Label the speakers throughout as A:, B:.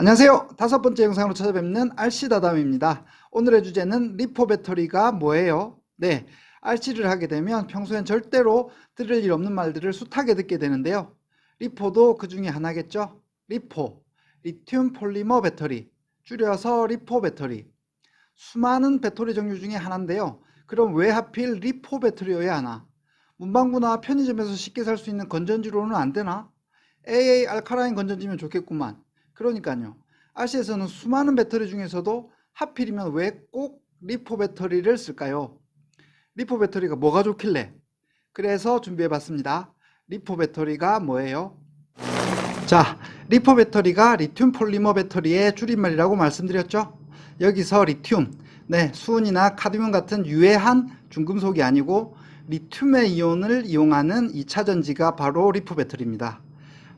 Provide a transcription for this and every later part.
A: 안녕하세요. 다섯 번째 영상으로 찾아뵙는 RC다담입니다. 오늘의 주제는 리포 배터리가 뭐예요? 네, RC를 하게 되면 평소엔 절대로 들을 일 없는 말들을 숱하게 듣게 되는데요. 리포도 그 중에 하나겠죠? 리포, 리튬 폴리머 배터리, 줄여서 리포 배터리. 수많은 배터리 종류 중에 하나인데요. 그럼 왜 하필 리포 배터리여야 하나? 문방구나 편의점에서 쉽게 살 수 있는 건전지로는 안 되나? AA 알카라인 건전지면 좋겠구만. 그러니까요. RC에서는 수많은 배터리 중에서도 하필이면 왜 꼭 리포 배터리를 쓸까요? 리포 배터리가 뭐가 좋길래? 그래서 준비해 봤습니다. 리포 배터리가 뭐예요? 자, 리포 배터리가 리튬 폴리머 배터리의 줄임말이라고 말씀드렸죠? 여기서 리튬, 네, 수은이나 카드뮴 같은 유해한 중금속이 아니고 리튬의 이온을 이용하는 2차 전지가 바로 리포 배터리입니다.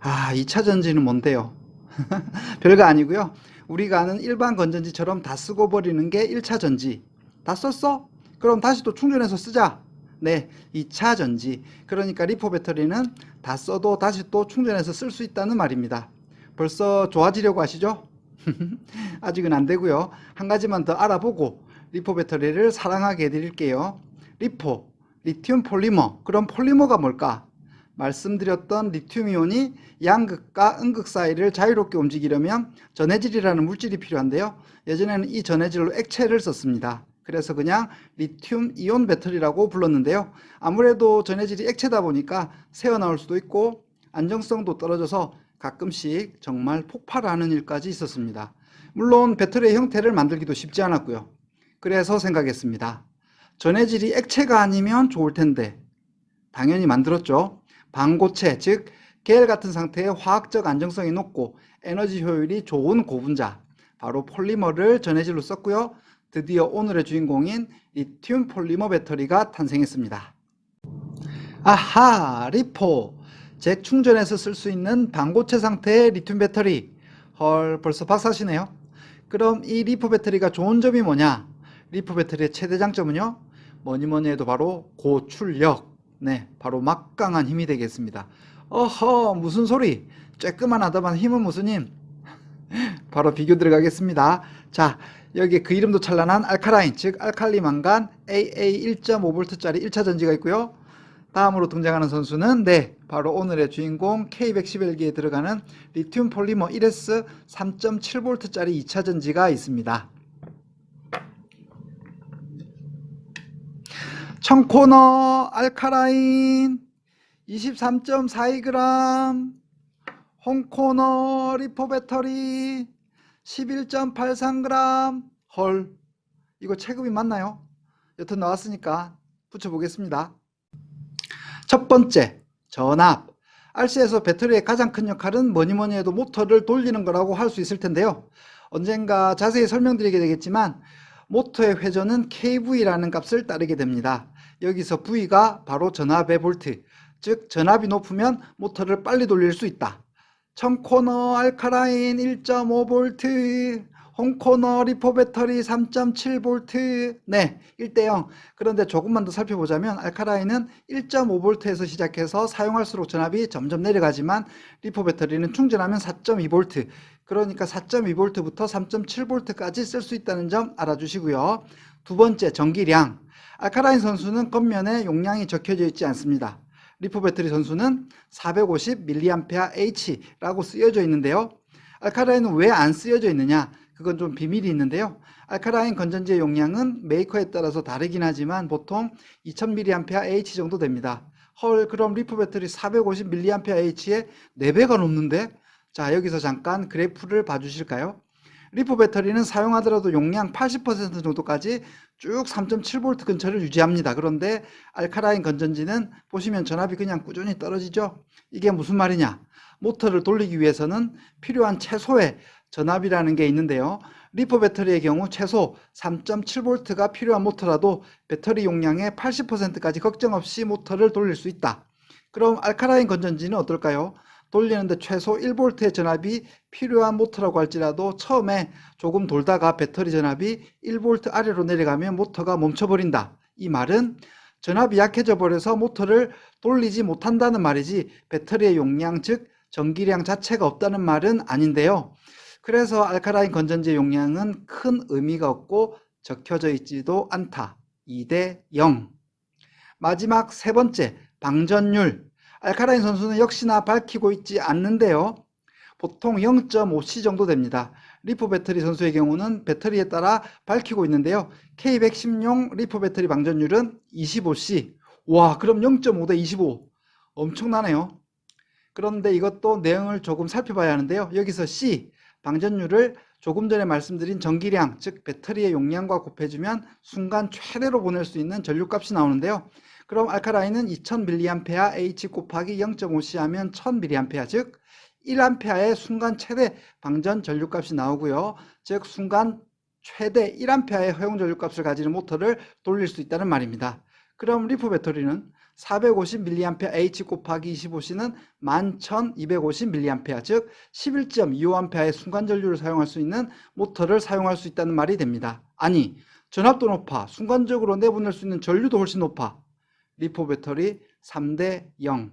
A: 아, 2차 전지는 뭔데요? 별거 아니고요. 우리가 아는 일반 건전지처럼 다 쓰고 버리는 게 1차 전지. 다 썼어? 그럼 다시 또 충전해서 쓰자. 네, 2차 전지. 그러니까 리포 배터리는 다 써도 다시 또 충전해서 쓸 수 있다는 말입니다. 벌써 좋아지려고 하시죠? 아직은 안 되고요. 한 가지만 더 알아보고 리포 배터리를 사랑하게 해드릴게요. 리포, 리튬 폴리머. 그럼 폴리머가 뭘까? 말씀드렸던 리튬이온이 양극과 음극 사이를 자유롭게 움직이려면 전해질이라는 물질이 필요한데요. 예전에는 이 전해질로 액체를 썼습니다. 그래서 그냥 리튬 이온 배터리라고 불렀는데요. 아무래도 전해질이 액체다 보니까 새어나올 수도 있고 안정성도 떨어져서 가끔씩 정말 폭발하는 일까지 있었습니다. 물론 배터리의 형태를 만들기도 쉽지 않았고요. 그래서 생각했습니다. 전해질이 액체가 아니면 좋을 텐데 당연히 만들었죠. 방고체, 즉 계열 같은 상태의 화학적 안정성이 높고 에너지 효율이 좋은 고분자, 바로 폴리머를 전해질로 썼고요. 드디어 오늘의 주인공인 리튬 폴리머 배터리가 탄생했습니다. 아하, 리포. 재충전해서 쓸 수 있는 방고체 상태의 리튬 배터리. 헐, 벌써 박사시네요. 그럼 이 리포 배터리가 좋은 점이 뭐냐? 리포 배터리의 최대 장점은요? 뭐니 뭐니 해도 바로 고출력. 네, 바로 막강한 힘이 되겠습니다. 어허, 무슨 소리? 쬐끄만 하다만 힘은 무슨 힘? 바로 비교 들어가겠습니다. 자, 여기에 그 이름도 찬란한 알카라인, 즉 알칼리 망간 AA 1.5V짜리 1차 전지가 있고요. 다음으로 등장하는 선수는 네, 바로 오늘의 주인공 K111기에 들어가는 리튬 폴리머 1S 3.7V짜리 2차 전지가 있습니다. 청코너 알카라인 23.42g 홍코너 리포 배터리 11.83g 헐 이거 체급이 맞나요? 여튼 나왔으니까 붙여보겠습니다. 첫 번째 전압 RC에서 배터리의 가장 큰 역할은 뭐니 뭐니 해도 모터를 돌리는 거라고 할 수 있을 텐데요. 언젠가 자세히 설명드리게 되겠지만 모터의 회전은 kV라는 값을 따르게 됩니다. 여기서 V가 바로 전압의 볼트, 즉 전압이 높으면 모터를 빨리 돌릴 수 있다. 청코너 알카라인 1.5V, 홍코너 리포 배터리 3.7V, 네, 1대0. 그런데 조금만 더 살펴보자면 알카라인은 1.5V에서 시작해서 사용할수록 전압이 점점 내려가지만 리포 배터리는 충전하면 4.2V, 그러니까 4.2V부터 3.7V까지 쓸 수 있다는 점 알아주시고요. 두 번째, 전기량. 알카라인 선수는 겉면에 용량이 적혀져 있지 않습니다. 리포 배터리 선수는 450mAh라고 쓰여져 있는데요. 알카라인은 왜 안 쓰여져 있느냐? 그건 좀 비밀이 있는데요. 알카라인 건전지의 용량은 메이커에 따라서 다르긴 하지만 보통 2000mAh 정도 됩니다. 헐, 그럼 리포 배터리 450mAh의 4배가 넘는데? 자, 여기서 잠깐 그래프를 봐주실까요? 리포 배터리는 사용하더라도 용량 80% 정도까지 쭉 3.7V 근처를 유지합니다. 그런데 알카라인 건전지는 보시면 전압이 그냥 꾸준히 떨어지죠. 이게 무슨 말이냐? 모터를 돌리기 위해서는 필요한 최소의 전압이라는 게 있는데요. 리포 배터리의 경우 최소 3.7V가 필요한 모터라도 배터리 용량의 80%까지 걱정 없이 모터를 돌릴 수 있다. 그럼 알카라인 건전지는 어떨까요? 돌리는데 최소 1V의 전압이 필요한 모터라고 할지라도 처음에 조금 돌다가 배터리 전압이 1V 아래로 내려가면 모터가 멈춰버린다. 이 말은 전압이 약해져 버려서 모터를 돌리지 못한다는 말이지 배터리의 용량 즉 전기량 자체가 없다는 말은 아닌데요. 그래서 알카라인 건전지의 용량은 큰 의미가 없고 적혀져 있지도 않다. 2대 0. 마지막 세 번째, 방전율. 알카라인 선수는 역시나 밝히고 있지 않는데요. 보통 0.5C 정도 됩니다. 리포 배터리 선수의 경우는 배터리에 따라 밝히고 있는데요. K110용 리포 배터리 방전율은 25C. 와, 그럼 0.5 대 25. 엄청나네요. 그런데 이것도 내용을 조금 살펴봐야 하는데요. 여기서 C, 방전율을 조금 전에 말씀드린 전기량, 즉 배터리의 용량과 곱해주면 순간 최대로 보낼 수 있는 전류값이 나오는데요. 그럼 알카라인은 2000mAh H 곱하기 0.5C 하면 1000mAh, 즉 1A의 순간 최대 방전 전류값이 나오고요. 즉 순간 최대 1A의 허용 전류값을 가지는 모터를 돌릴 수 있다는 말입니다. 그럼 리포 배터리는 450mAh 곱하기 25C는 11,250mA, 즉 11.25A의 순간 전류를 사용할 수 있는 모터를 사용할 수 있다는 말이 됩니다. 아니, 전압도 높아, 순간적으로 내보낼 수 있는 전류도 훨씬 높아. 리포 배터리 3대 0.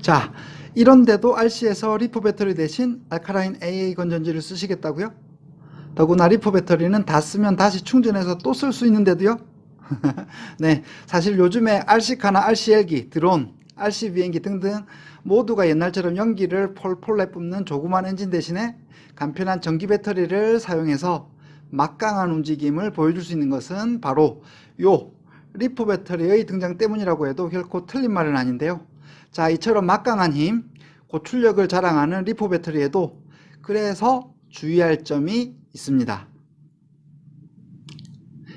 A: 자, 이런데도 RC에서 리포 배터리 대신 알카라인 AA 건전지를 쓰시겠다고요? 더구나 리포 배터리는 다 쓰면 다시 충전해서 또 쓸 수 있는데도요? 네, 사실 요즘에 RC카나 RC헬기, 드론, RC 비행기 등등 모두가 옛날처럼 연기를 폴폴 내뿜는 조그만 엔진 대신에 간편한 전기 배터리를 사용해서 막강한 움직임을 보여줄 수 있는 것은 바로 요 리포 배터리의 등장 때문이라고 해도 결코 틀린 말은 아닌데요. 자, 이처럼 막강한 힘, 고출력을 자랑하는 리포 배터리에도 그래서 주의할 점이 있습니다.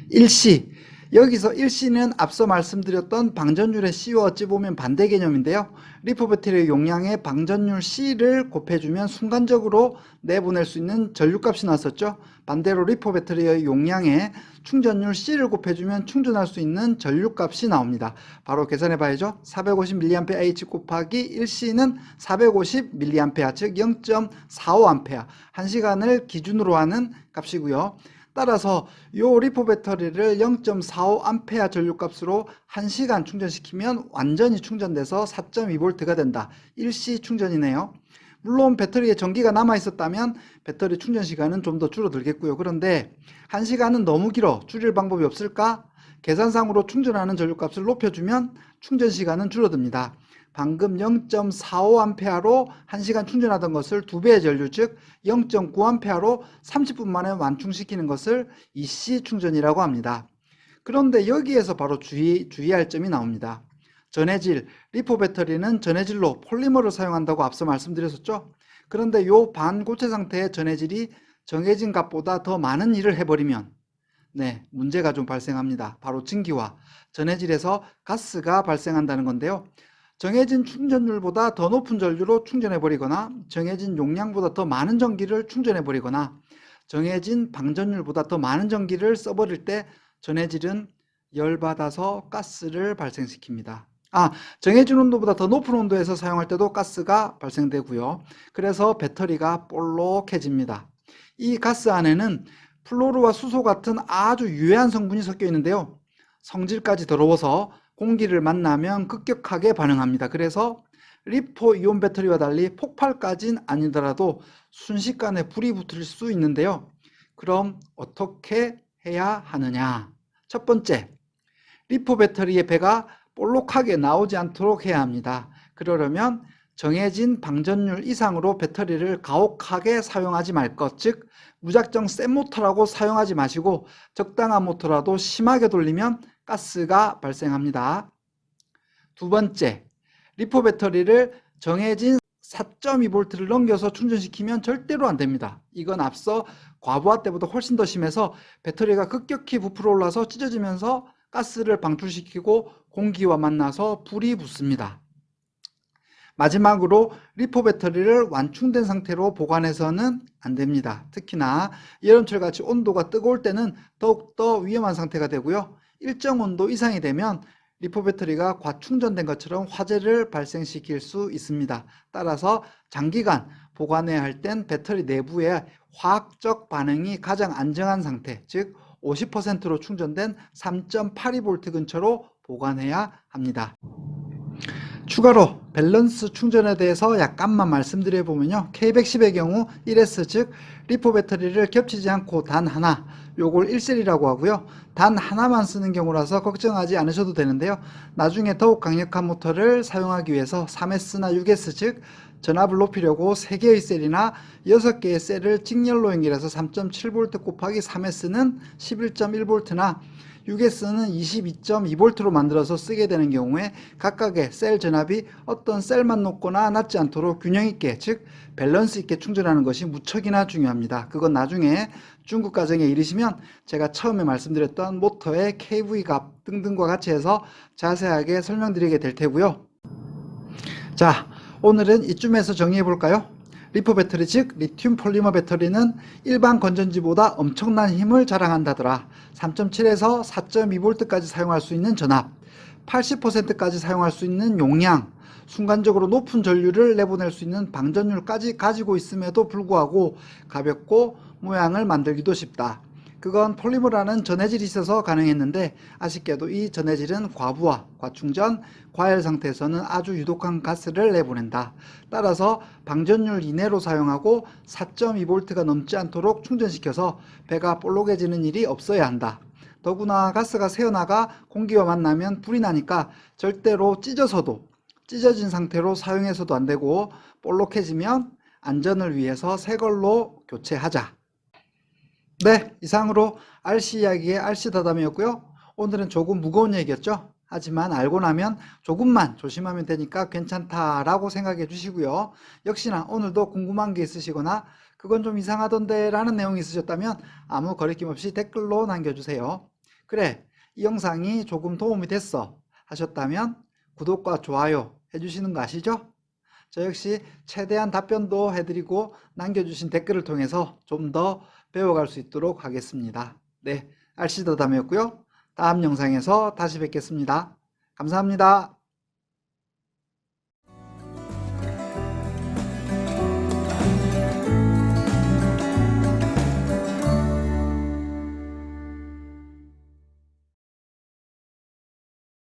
A: 일시 여기서 일시는 앞서 말씀드렸던 방전율의 C와 어찌 보면 반대 개념인데요. 리포 배터리의 용량의 방전율 C를 곱해주면 순간적으로 내보낼 수 있는 전류값이 나왔었죠. 반대로 리포 배터리의 용량의 충전율 C를 곱해주면 충전할 수 있는 전류값이 나옵니다. 바로 계산해 봐야죠. 450mAh 곱하기 1C는 450mA, 즉 0.45A, 1시간을 기준으로 하는 값이고요. 따라서 요 리포 배터리를 0.45A 전류값으로 1시간 충전시키면 완전히 충전돼서 4.2V가 된다. 일시 충전이네요. 물론 배터리에 전기가 남아 있었다면 배터리 충전 시간은 좀 더 줄어들겠고요. 그런데 1시간은 너무 길어. 줄일 방법이 없을까? 계산상으로 충전하는 전류값을 높여주면 충전 시간은 줄어듭니다. 방금 0.45A로 1시간 충전하던 것을 2배의 전류 즉 0.9A로 30분 만에 완충시키는 것을 EC 충전이라고 합니다. 그런데 여기에서 바로 주의, 주의할 점이 나옵니다. 전해질, 리포 배터리는 전해질로 폴리머를 사용한다고 앞서 말씀드렸었죠. 그런데 요 반고체 상태의 전해질이 정해진 값보다 더 많은 일을 해버리면 네, 문제가 좀 발생합니다. 바로 증기와 전해질에서 가스가 발생한다는 건데요. 정해진 충전율보다 더 높은 전류로 충전해 버리거나 정해진 용량보다 더 많은 전기를 충전해 버리거나 정해진 방전율보다 더 많은 전기를 써버릴 때 전해질은 열받아서 가스를 발생시킵니다. 아, 정해진 온도보다 더 높은 온도에서 사용할 때도 가스가 발생되고요. 그래서 배터리가 볼록해집니다. 이 가스 안에는 플로르와 수소 같은 아주 유해한 성분이 섞여 있는데요. 성질까지 더러워서 공기를 만나면 급격하게 반응합니다. 그래서 리포 이온 배터리와 달리 폭발까진 아니더라도 순식간에 불이 붙을 수 있는데요. 그럼 어떻게 해야 하느냐? 첫 번째, 리포 배터리의 배가 볼록하게 나오지 않도록 해야 합니다. 그러려면 정해진 방전율 이상으로 배터리를 가혹하게 사용하지 말 것, 즉 무작정 센 모터라고 사용하지 마시고 적당한 모터라도 심하게 돌리면 가스가 발생합니다. 두 번째, 리포 배터리를 정해진 4.2V를 넘겨서 충전시키면 절대로 안 됩니다. 이건 앞서 과부하 때보다 훨씬 더 심해서 배터리가 급격히 부풀어 올라서 찢어지면서 가스를 방출시키고 공기와 만나서 불이 붙습니다. 마지막으로 리포 배터리를 완충된 상태로 보관해서는 안 됩니다. 특히나 여름철 같이 온도가 뜨거울 때는 더욱더 위험한 상태가 되고요. 일정 온도 이상이 되면 리포 배터리가 과충전된 것처럼 화재를 발생시킬 수 있습니다. 따라서 장기간 보관해야 할 땐 배터리 내부의 화학적 반응이 가장 안정한 상태, 즉 50%로 충전된 3.82V 근처로 보관해야 합니다. 추가로 밸런스 충전에 대해서 약간만 말씀드려 보면요. K110의 경우 1S 즉 리포 배터리를 겹치지 않고 단 하나 요걸 1셀이라고 하고요. 단 하나만 쓰는 경우라서 걱정하지 않으셔도 되는데요. 나중에 더욱 강력한 모터를 사용하기 위해서 3S나 6S 즉 전압을 높이려고 3개의 셀이나 6개의 셀을 직렬로 연결해서 3.7V 곱하기 3S는 11.1V나 6S는 22.2V로 만들어서 쓰게 되는 경우에 각각의 셀 전압이 어떤 셀만 높거나 낮지 않도록 균형 있게 즉 밸런스 있게 충전하는 것이 무척이나 중요합니다. 그건 나중에 중국 과정에 이르시면 제가 처음에 말씀드렸던 모터의 KV 값 등등과 같이 해서 자세하게 설명드리게 될 테고요. 자, 오늘은 이쯤에서 정리해 볼까요? 리포 배터리 즉 리튬 폴리머 배터리는 일반 건전지보다 엄청난 힘을 자랑한다더라. 3.7에서 4.2V까지 사용할 수 있는 전압, 80%까지 사용할 수 있는 용량, 순간적으로 높은 전류를 내보낼 수 있는 방전율까지 가지고 있음에도 불구하고 가볍고 모양을 만들기도 쉽다. 그건 폴리머라는 전해질이 있어서 가능했는데 아쉽게도 이 전해질은 과부하, 과충전, 과열 상태에서는 아주 유독한 가스를 내보낸다. 따라서 방전율 이내로 사용하고 4.2V가 넘지 않도록 충전시켜서 배가 볼록해지는 일이 없어야 한다. 더구나 가스가 새어나가 공기와 만나면 불이 나니까 절대로 찢어서도 찢어진 상태로 사용해서도 안 되고 볼록해지면 안전을 위해서 새 걸로 교체하자. 네, 이상으로 RC 이야기의 RC 다담이었고요. 오늘은 조금 무거운 얘기였죠. 하지만 알고 나면 조금만 조심하면 되니까 괜찮다라고 생각해 주시고요. 역시나 오늘도 궁금한 게 있으시거나 그건 좀 이상하던데 라는 내용이 있으셨다면 아무 거리낌 없이 댓글로 남겨주세요. 그래, 이 영상이 조금 도움이 됐어 하셨다면 구독과 좋아요 해주시는 거 아시죠? 저 역시 최대한 답변도 해드리고 남겨주신 댓글을 통해서 좀 더 배워갈 수 있도록 하겠습니다. 네, RC더담이었고요. 다음 영상에서 다시 뵙겠습니다. 감사합니다.